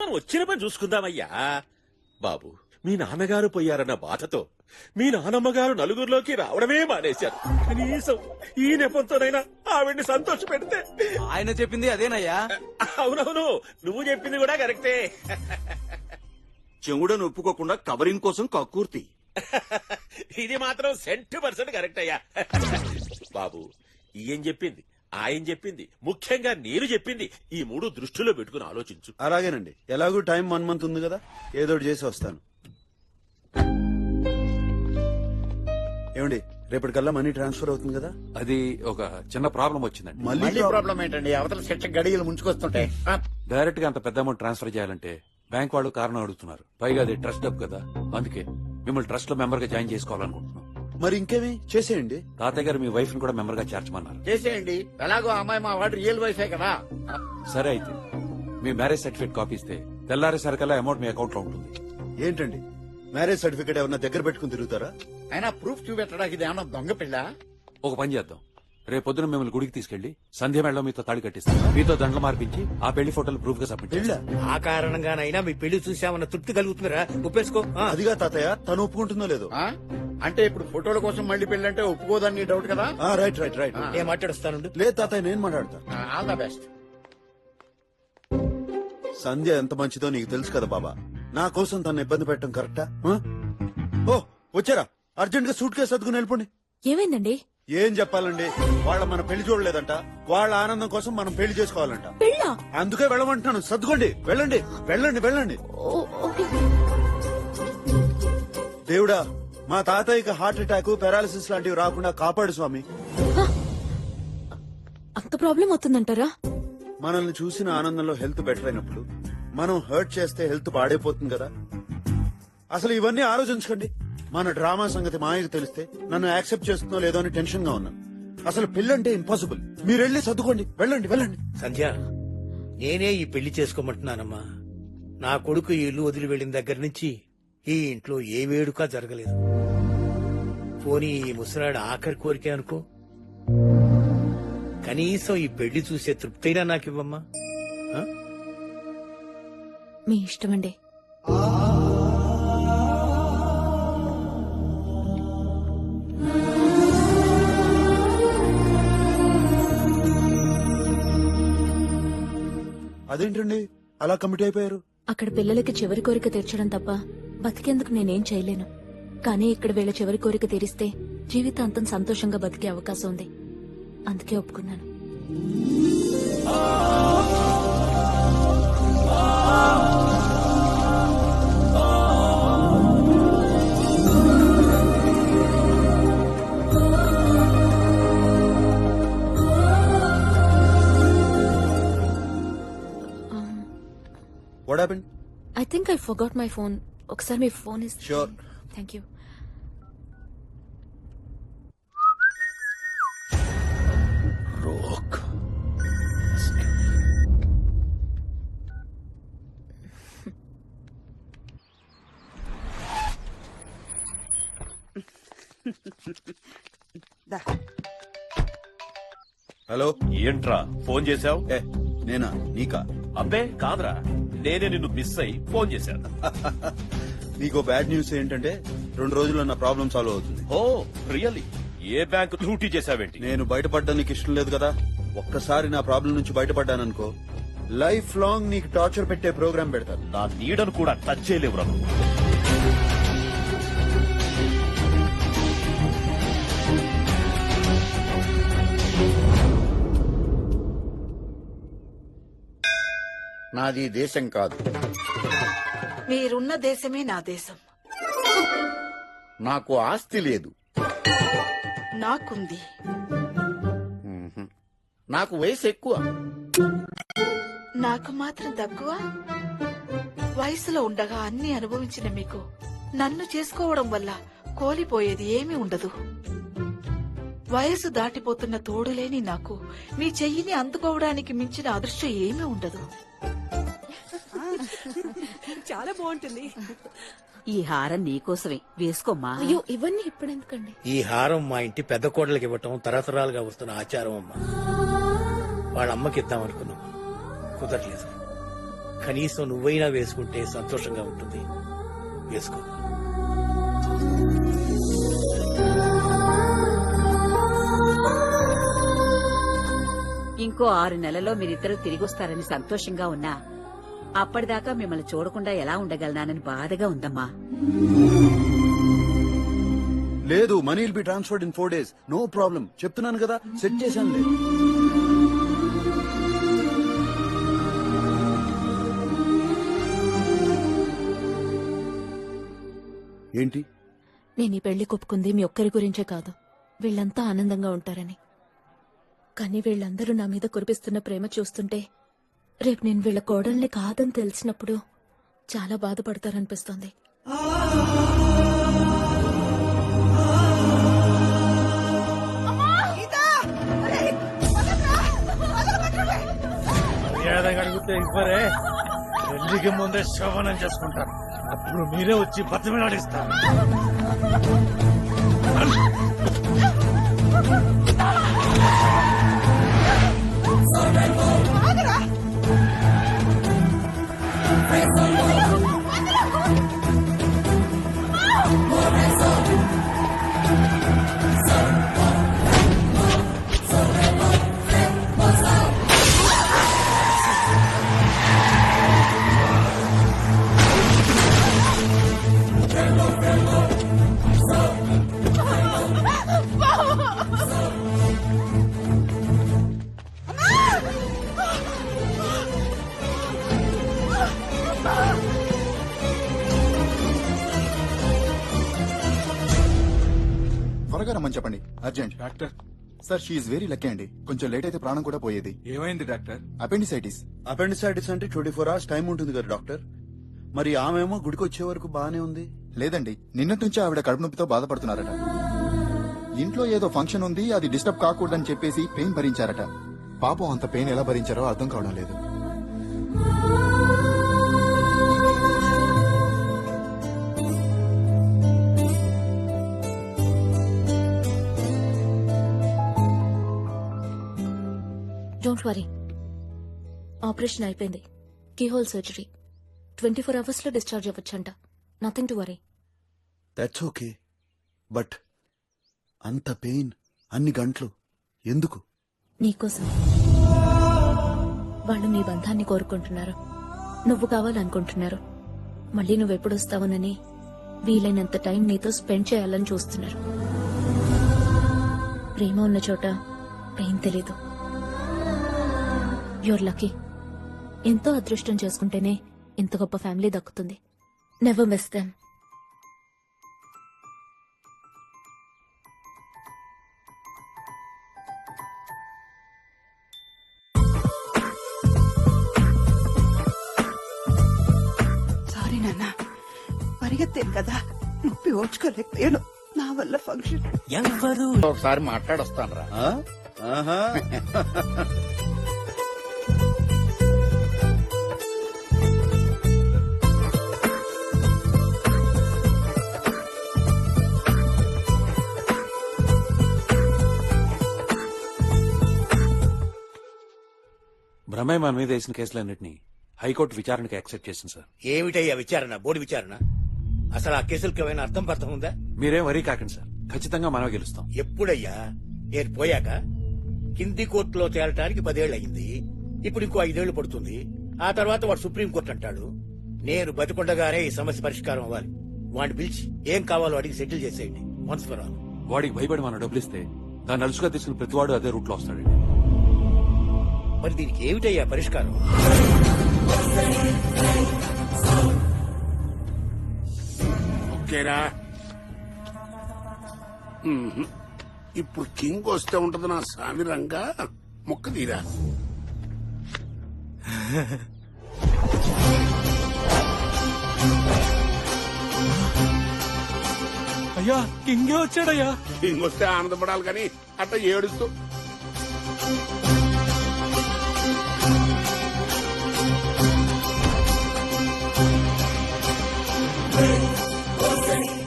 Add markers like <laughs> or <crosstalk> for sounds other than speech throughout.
మనం వచ్చిన పని చూసుకుందామయ్యా. బాబు మీ నాన్నగారు పోయారన్న బాధతో మీ నానమ్మగారు నలుగురిలోకి రావడమే మానేశారు. కనీసం ఈ నెపంతోనైనా ఆవిడ్ని సంతోష పెడితే. ఆయన చెప్పింది అదేనయ్యా. అవునవును నువ్వు చెప్పింది కూడా కరెక్టే. చెవుడని ఒప్పుకోకుండా కవరింగ్ కోసం కక్కుర్తి. ఇది మాత్రం సెంట్ పర్సెంట్ కరెక్ట్ అయ్యా బాబు ఈయన చెప్పింది ఆయన చెప్పింది ముఖ్యంగా నేను చెప్పింది ఈ మూడు దృష్టిలో పెట్టుకుని ఆలోచించు. అలాగేనండి. ఎలాగూ టైం వన్ మంత్ ఉంది కదా ఏదో ఒకటి చేసి వస్తాను. ఏమండి రేపటికల్లా మనీ ట్రాన్స్ఫర్ అవుతుంది కదా? అది ఒక చిన్న ప్రాబ్లం వచ్చిందండి. మళ్ళీ మళ్ళీ ప్రాబ్లం- ఏంటండి? అవతల శిక్ష గడియలు ముంచుకొస్తుంటాయి ఆ, డైరెక్ట్గా అంత పెద్ద అమౌంట్ ట్రాన్స్ఫర్ చేయాలంటే బ్యాంక్ వాళ్ళు కారణం అడుగుతున్నారు. పైగా అది ట్రస్ట్ డబ్బు కదా. అందుకే మిమ్మల్ని ట్రస్ట్లో మెంబర్గా జాయిన్ చేసుకోవాలనుకుంటున్నాం. మరి ఇంకేమి? చేసేయండి. తాతయ్య గారు మీ వైఫ్ని కూడా మెంబర్గా చేర్చమన్నారు. చేసేయండి. ఎలాగో ఆ అమ్మాయి మా వాడు రియల్ వైఫే కదా. సరే అయితే మీ మ్యారేజ్ సర్టిఫికేట్ కాపీ ఇస్తే తెల్లారి సరికల్లా అమౌంట్ మీ అకౌంట్లో ఉంటుంది. ఏంటండి? మ్యారేజ్ సర్టిఫికేట్ ఏమన్నా దగ్గర పెట్టుకుని తిరుగుతారా? అయినా ప్రూఫ్ చూపెట్టడానికి ఇది ఏమన్నా దొంగ పిల్ల? ఒక పని చేద్దాం. రేపు పొద్దున మిమ్మల్ని గుడికి తీసుకెళ్ళి సంధ్య మేళలో మీతో తాళి కట్టిస్తాం మీతో దండలు మార్పించి ఆ పెళ్ళి ఫోటోలు ప్రూఫ్గా సబ్మిట్. ఆ కారణంగానైనా మీ పెళ్ళి చూసామన్న తృప్తి కలుగుతుందిరా. ఒప్పేసుకో. ఆ. అదిగా తాతయ్య తను ఒప్పుకుంటుందో లేదో. ఆ? అంటే ఇప్పుడు ఫోటోల కోసం మళ్ళీ పెళ్ళంటే ఒప్పుకోదని డౌట్ కదా? ఆ, రైట్ రైట్ రైట్ నేను మాట్లాడుస్తానుండు? లేదు తాతయ్య నేను మాట్లాడతా. All the best. సంధ్య ఎంత మంచిదో నీకు తెలుసు కదా బాబా. నా కోసం తను ఇబ్బంది పెట్టడం కరెక్టా? ఆ? ఓ వచ్చారా? అర్జెంట్గా సూట్ కేసు సర్దుకుని వెళ్ళిపోండి. ఏమైందండి? ఏం చెప్పాలండి? వాళ్ళ మన పెళ్ళి చూడలేదంట. వాళ్ళ ఆనందం కోసం మనం పెళ్ళి చేసుకోవాలంట. పెళ్ళా? అందుకే వెళ్ళమంటున్నాను. సర్దుకోండి. వెళ్ళండి. వెళ్ళండి. వెళ్ళండి. దేవుడా మా తాతయ్యకి హార్ట్ అటాక్ పారాలిసిస్ లాంటివి రాకుండా కాపాడు స్వామి. అంత ప్రాబ్లం అవుతుందంటారా? మనల్ని చూసిన ఆనందంలో హెల్త్ బెటర్ అయినప్పుడు మనం హర్ట్ చేస్తే హెల్త్ పాడైపోతుంది కదా. అసలు ఇవన్నీ ఆలోచించకండి. మన డ్రామా సంగతి మాయకు తెలిస్తే నన్ను యాక్సెప్ట్ చేస్తుందో లేదో అని టెన్షన్గా ఉన్నాను. అసలు పెళ్ళంటే ఇంపాసిబుల్. మీరు వెళ్ళి సర్దుకోండి. వెళ్ళండి వెళ్ళండి. సంధ్య నేనే ఈ పెళ్ళి చేసుకోమంటున్నానమ్మా. నా కొడుకు ఈ ఇల్లు వదిలి వెళ్ళిన దగ్గర నుంచి ఈ ఇంట్లో ఏ వేడుక జరగలేదు. పోనీ ఈ ముసలాడు ఆఖరి కోరికే అనుకో. కనీసం ఈ పెళ్ళి చూసే తృప్తైనా నాకివ్వమ్మా. ఆ? మీ ఇష్టమండి. అదేంటండి? అలా కమిట్ అయిపోయారు. అక్కడ పిల్లలకి చివరి కోరిక తీర్చడం తప్ప బతికేందుకు నేనేం చేయలేను. కానీ ఇక్కడ వీళ్ళ చివరి కోరిక తీరిస్తే జీవితాంతం సంతోషంగా బతికే అవకాశం ఉంది. అందుకే ఒప్పుకున్నాను. I think I forgot my phone ఒకసారి మీ ఫోన్ ఇస్ Sure. థ్యాంక్ యూ హలో ఏంట్రా? ఫోన్ చేశావు? ఏ నేనా? నీకా? అబ్బే కాదురా. నేనే నిన్ను మిస్ అయి ఫోన్ చేశాను. నీకు బ్యాడ్ న్యూస్ ఏంటంటే రెండు రోజుల్లో నా ప్రాబ్లం సాల్వ్ అవుతుంది. ఓ రియల్లీ ఏ బ్యాంక్ లూటీ చేశావేంటి? నేను బయటపడడానికి ఇష్టం లేదు కదా. ఒక్కసారి నా ప్రాబ్లం నుంచి బయటపడ్డాననుకో లైఫ్ లాంగ్ నీకు టార్చర్ పెట్టే ప్రోగ్రామ్ పెడతాను. నా నీడను కూడా టచ్ చేయలేవురా నువ్వు. నాది దేశం కాదు. మీరున్న దేశమే నా దేశం. నాకు ఆస్తి లేదు. నాకుంది. నాకు వయసు ఎక్కువ. నాకు మాత్రం తక్కువ. వయసులో ఉండగా అన్ని అనుభవించిన మీకు. నన్ను చేసుకోవడం వల్ల కోలిపోయేది ఏమీ ఉండదు. వయసు దాటిపోతున్న తోడులేని నాకు. మీ చెయ్యిని అందుకోవడానికి మించిన అదృష్టం ఏమీ ఉండదు. <laughs> చాలా బాగుంటుంది. ఈ హారం నీకోసమే. వేసుకోమ్మా. అయ్యో ఇవన్నీ ఇప్పుడు ఎందుకండి ఈ హారం మా ఇంటి పెద్ద కోడలకి ఇవ్వటం తరతరాలుగా వస్తున్న ఆచారం అమ్మా. వాళ్ళ అమ్మకి ఇద్దాం అనుకున్నాం. కుదరలేదు. కనీసం నువ్వైనా వేసుకుంటే సంతోషంగా ఉంటుంది. వేసుకో. ఇంకో ఆరు నెలలో మీరిద్దరూ తిరిగి వస్తారని సంతోషంగా ఉన్నా. అప్పటిదాకా మిమ్మల్ని చూడకుండా ఎలా ఉండగలనానని బాధగా ఉందమ్మా. లేదు money will be transferred in four days no problem చెప్తున్నాను కదా సెట్ చేశాను ఏంటి? నేను ఈ పెళ్ళి కొప్పుకుంది మీ ఒక్కరి గురించే కాదు. వీళ్ళంతా ఆనందంగా ఉంటారని. కానీ వీళ్ళందరూ నా మీద కురిపిస్తున్న ప్రేమ చూస్తుంటే రేపు నేను వీళ్ళ కోడల్ని కాదని తెలిసినప్పుడు చాలా బాధపడతారనిపిస్తోంది. అడిగితే ఇవ్వరే. పెళ్ళికి ముందే శవనం చేసుకుంటారు. అప్పుడు మీరే వచ్చి బతిమలాడిస్తారు. త్వరగా doctor? Sir she's very lucky అండి. కొంచెం లేట్ అయితే ప్రాణం కూడా పోయేది. ఏమైంది డాక్టర్? అపెండిసైటిస్. అపెండిసైటిస్ అంటే ట్వంటీ ఫోర్ అవర్స్ టైం ఉంటుంది కదా డాక్టర్. మరి ఆమెమో గుడికి వచ్చే వరకు బానే ఉంది. లేదండి నిన్నటి నుంచి ఆవిడ కడుపు నొప్పితో బాధపడుతున్నారట. ఇంట్లో ఏదో ఫంక్షన్ ఉంది అది డిస్టర్బ్ కాకూడదని చెప్పేసి పెయిన్ భరించారట. పాపం అంత పెయిన్ ఎలా భరించారో అర్థం కావడం లేదు. Don't worry. ఆపరేషన్ అయిపోయింది. Keyhole surgery. ట్వంటీ ఫోర్ అవర్స్లో discharge అవ్వచ్చంట. Nothing to worry. That's okay but అంత పెయిన్ అన్ని గంటలు. ఎందుకు? నీకోసం. వాళ్ళు నీ బంధాన్ని కోరుకుంటున్నారు. నువ్వు కావాలనుకుంటున్నారు. మళ్ళీ నువ్వెప్పుడు వస్తావునని వీలైనంత టైం నీతో స్పెండ్ చేయాలని చూస్తున్నారు. ప్రేమ ఉన్న చోట పెయిన్ తెలీదు. యువర్ లక్కీ ఎంతో అదృష్టం చేసుకుంటేనే ఇంత గొప్ప ఫ్యామిలీ దక్కుతుంది. నెవర్ మిస్ దెమ్ సారీ నాన్న పరిగెత్తాను కదా. నొప్పి ఓర్చుకోలేకపోయాను. నా వల్ల ఫంక్షన్ ఒకసారి మాట్లాడొస్తాను రా <laughs> బ్రహ్మయ్య మన మీద వేసిన కేసులన్నింటినీ హైకోర్టు విచారణకు యాక్సెప్ట్ చేసింది సార్. ఏమిటయ్యా విచారణ? బోర్డు విచారణ? అసలు ఆ కేసులకు ఏమైనా అర్థం పర్థం ఉందా? మీరేం వరీ కాకండి సార్. ఖచ్చితంగా మనమే గెలుస్తాం. ఎప్పుడయ్యా? నేను పోయాక? కింది కోర్టులో తేలటానికి పదేళ్ళు అయింది ఇప్పుడు ఇంకో ఐదేళ్ళు పడుతుంది. ఆ తర్వాత వాడు సుప్రీం కోర్టు అంటాడు. నేను బతికుండగానే ఈ సమస్య పరిష్కారం అవ్వాలి. వాడిని పిలిచి ఏం కావాలో అడిగి సెటిల్ చేసేయండి. వన్స్ ఫర్ ఆల్ వాడికి భయపడి మనం డబ్బులు ఇస్తే దాన్ని అలుసుగా తీసుకుని ప్రతివాడు అదే రూట్లో వస్తాడండి. మరి దీనికి ఏమిటయ్యా పరిష్కారం? ఓకేరా. ఇప్పుడు కింగ్ వస్తే ఉంటది నా సామి రంగా. మొక్క తీరా. అయ్యా కింగే వచ్చాడయ్యా. కింగ్ వస్తే ఆనందపడాలి కానీ అట్లా ఏడుస్తూ.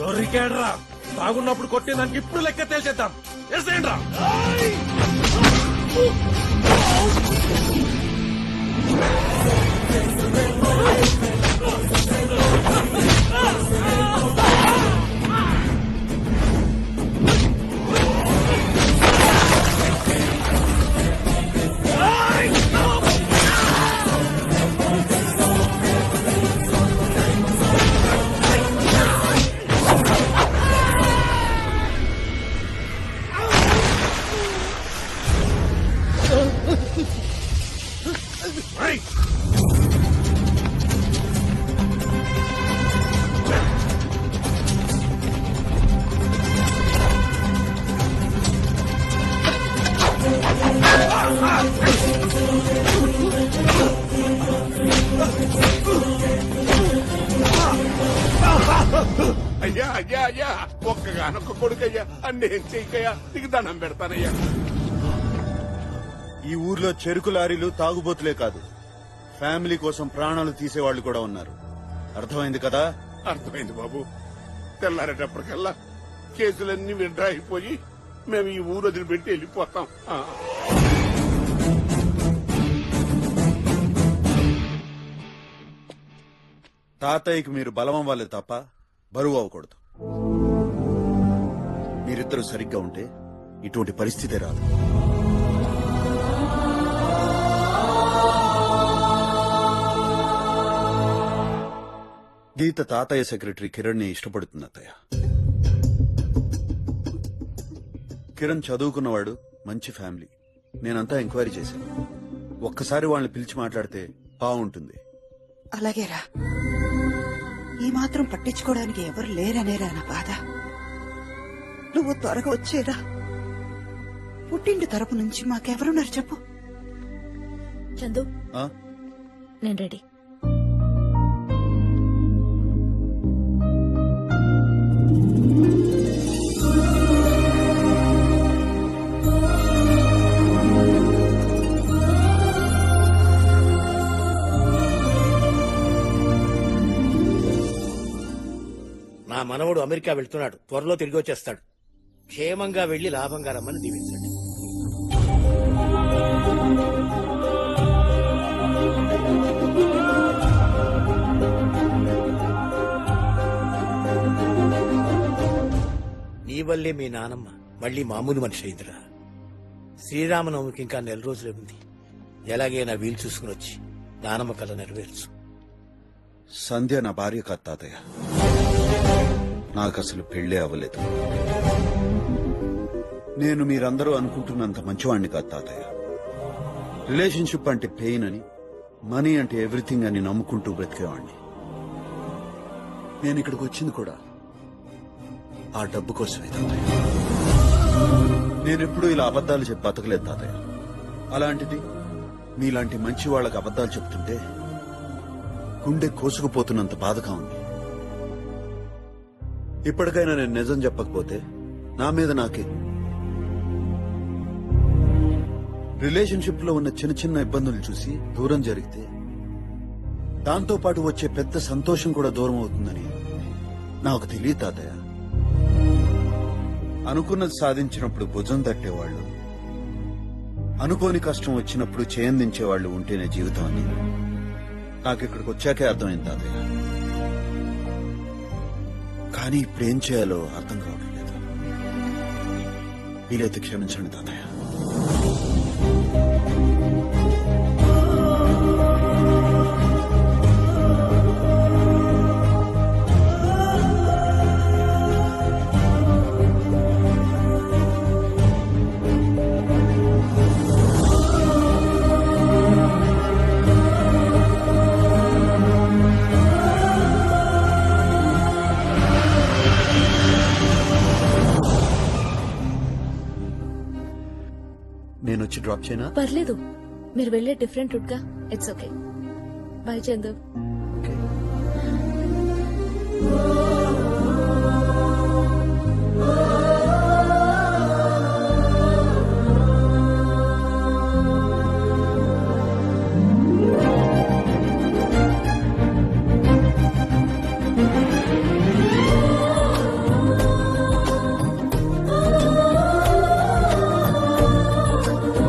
దొరికాడ్రా. బాగున్నప్పుడు కొట్టేదానికి ఇప్పుడు లెక్క తేల్చేద్దాం. వేసేయండి రా ఆ అయ్యా అయ్యా ఒక్కగానొక్క కొడుకయ్యా అన్నేం చెయ్యకయ్యా నీకు దండం పెడతానయ్యా. ఈ ఊర్లో చెరుకు లారీలు తాగుబోతులే కాదు. ఫ్యామిలీ కోసం ప్రాణాలు తీసేవాళ్ళు కూడా ఉన్నారు. అర్థమైంది కదా? అర్థమైంది బాబు. తెల్లారేటప్పటికల్లా కేసులన్నీ విడ్రా అయిపోయి మేము ఈ ఊరు వదిలిపెట్టి వెళ్ళిపోతాం. తాతయ్యకి మీరు బలం అవ్వాలి తప్ప బరువు అవ్వకూడదు. మీరిద్దరూ సరిగ్గా ఉంటే ఇటువంటి పరిస్థితి రాదు. గీత తాతయ్య సెక్రటరీ కిరణ్ని ఇష్టపడుతుంది అత్తయ్య. కిరణ్ చదువుకున్నవాడు మంచి ఫ్యామిలీ. నేనంతా ఎంక్వైరీ చేశాను. ఒక్కసారి వాళ్ళని పిలిచి మాట్లాడితే బాగుంటుంది. అలాగేరా ఈ మాత్రం పట్టించుకోవడానికి ఎవరు లేరనేరా నా బాధ. నువ్వు త్వరగా వచ్చేరా. పుట్టింటి తరపు నుంచి మాకెవరున్నారు చెప్పు. చందు. ఆ? నేను రెడీ. మనవడు అమెరికా వెళ్తున్నాడు. త్వరలో తిరిగి వచ్చేస్తాడు. క్షేమంగా వెళ్ళి లాభంగా రమ్మని దీవించండి. నీ వల్లే మీ నానమ్మ మళ్ళీ మామూలు మనిషి అయిందిరా. శ్రీరామనవమికి ఇంకా నెల రోజులే ఉంది. ఎలాగైనా వీలు చూసుకుని వచ్చి నానమ్మ కళ నెరవేర్చు. సంధ్య నా భార్య కాదు తాతయ్య. నాకు అసలు పెళ్ళే అవ్వలేదు. నేను మీరందరూ అనుకుంటున్నంత మంచివాణ్ణి కాదు తాతయ్య. రిలేషన్షిప్ అంటే పెయిన్ అని మనీ అంటే ఎవ్రీథింగ్ అని నమ్ముకుంటూ బ్రతికేవాణ్ణి. నేను ఇక్కడికి వచ్చింది కూడా ఆ డబ్బు కోసమే తాతయ్య. నేనెప్పుడు ఇలా అబద్ధాలు చెప్పి బతకలేదు తాతయ్య. అలాంటిది మీలాంటి మంచి వాళ్ళకి అబద్ధాలు చెప్తుంటే గుండె కోసుకుపోతున్నంత బాధగా ఉంది. ఇప్పటికైనా నేను నిజం చెప్పకపోతే నా మీద నాకే రిలేషన్షిప్లో ఉన్న చిన్న చిన్న ఇబ్బందులు చూసి దూరం జరిగితే దాంతో పాటు వచ్చే పెద్ద సంతోషం కూడా దూరం అవుతుందని నాకు తెలియదు తాతయ్య. అనుకున్నది సాధించినప్పుడు భుజం తట్టేవాళ్ళు అనుకోని కష్టం వచ్చినప్పుడు చేయందించేవాళ్ళు ఉంటేనే జీవితం అని నాకు ఇక్కడికి వచ్చాకే అర్థమైంది తాతయ్య. కానీ ఇప్పుడు ఏం చేయాలో అర్థం కావడం లేదు వీలైతే క్షమించండి తాతయ్య. చేయనా పర్లేదు. మీరు వెళ్ళే different రూట్గా. It's okay bye Chandu okay